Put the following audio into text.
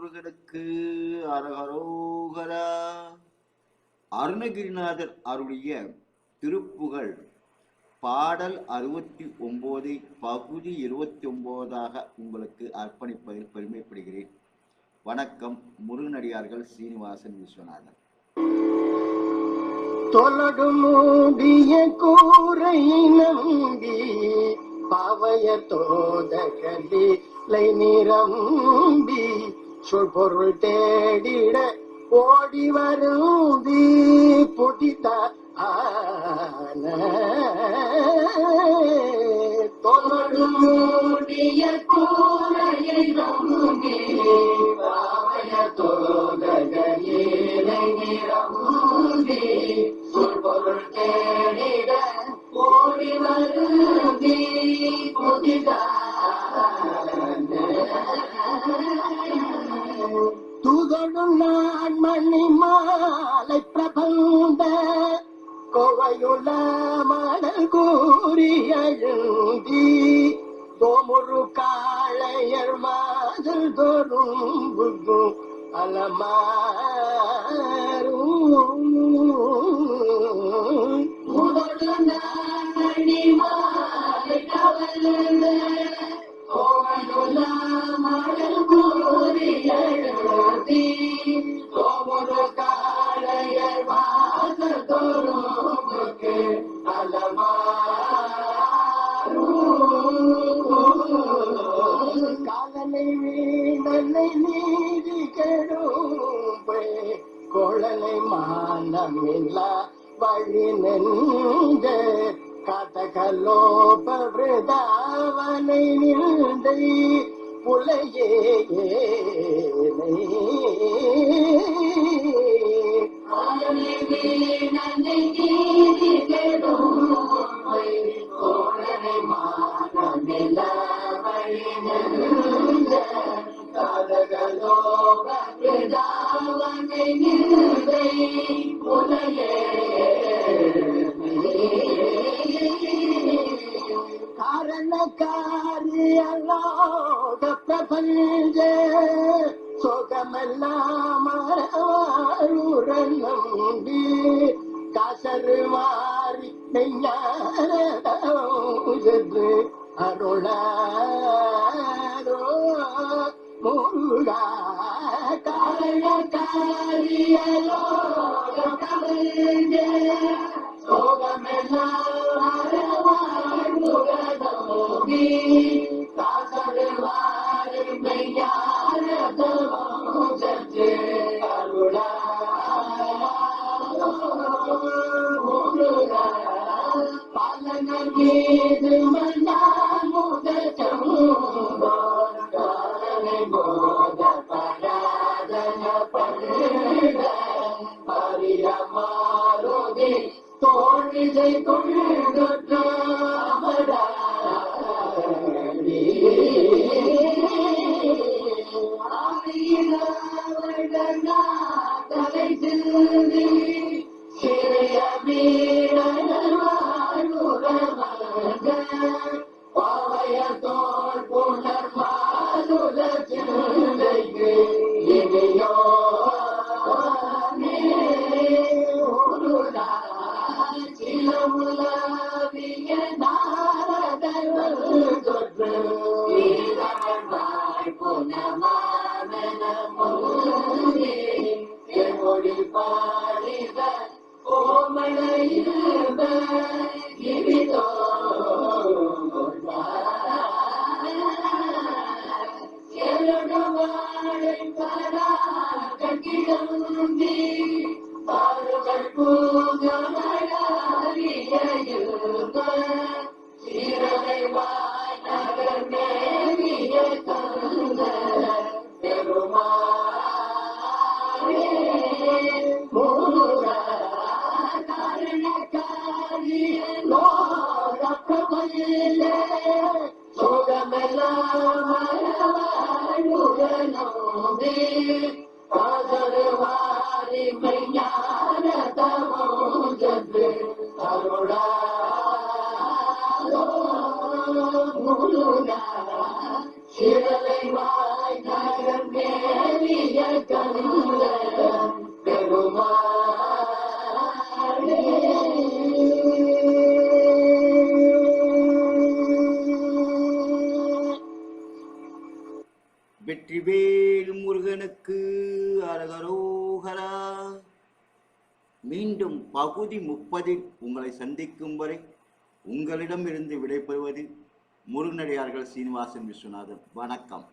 முருகனுக்கு அரகரோகரா அருணகிரிநாதர் அருளிய திருப்புகழ் பாடல் அறுபத்தி ஒம்போதை பகுதி இருபத்தி ஒன்பதாக உங்களுக்கு அர்ப்பணிப்பதில் பெருமைப்படுகிறேன். வணக்கம் முருகனடியார்கள் சீனிவாசன் விஸ்வநாதன். தொலகும் மூடிய கூரை நம்பி பாவைய தோதகலை நிரம்பி சொல்பொருள் தேடிட ஓடி வரும் புதித ஆன. தொலகும் மூடிய கூரையை பாவைய தேடிட ஓடி வருந்தி புதிதா துதடும் நான் மணி மாலை பிரபந்த கோவையுள்ள மணல் கூறி எழுந்தி தோமுரு காளையர் மாதல் தோறும் புகும் அலமாரும் அலமாரும் காலனை வீணனை நீதி கெடும்பே கொழலை மானமில்லா வழி நின்ற கதகலோப விருதாவனை நின்றை புலையே காலனை கதகலோப விருதாவனை நின்றை புலையே நம்பி கசரு மாறி நெய்யாறு முருகா காரணக்காரியலோக பிரபஞ்ச பரிரமாரோதி தோழிசை தலை சிந்தி சிறிய பாருகள் சீரலை லோகப்பிரபஞ்சே சோகமெல்லாம் மரவாழ்வுகனோதே காதருவாரி மைஞான தமோஜத்து அருளா முருகா சிறலை வாய் நகர் மேவி கந்த வெற்றிவேல் முருகனுக்கு அரகரோகரா மீண்டும் பகுதி முப்பதில் உங்களை சந்திக்கும் வரை உங்களிடமிருந்து விடைபெறுவது முருகனடியார்கள் சீனிவாசன் விஸ்வநாதன். வணக்கம்.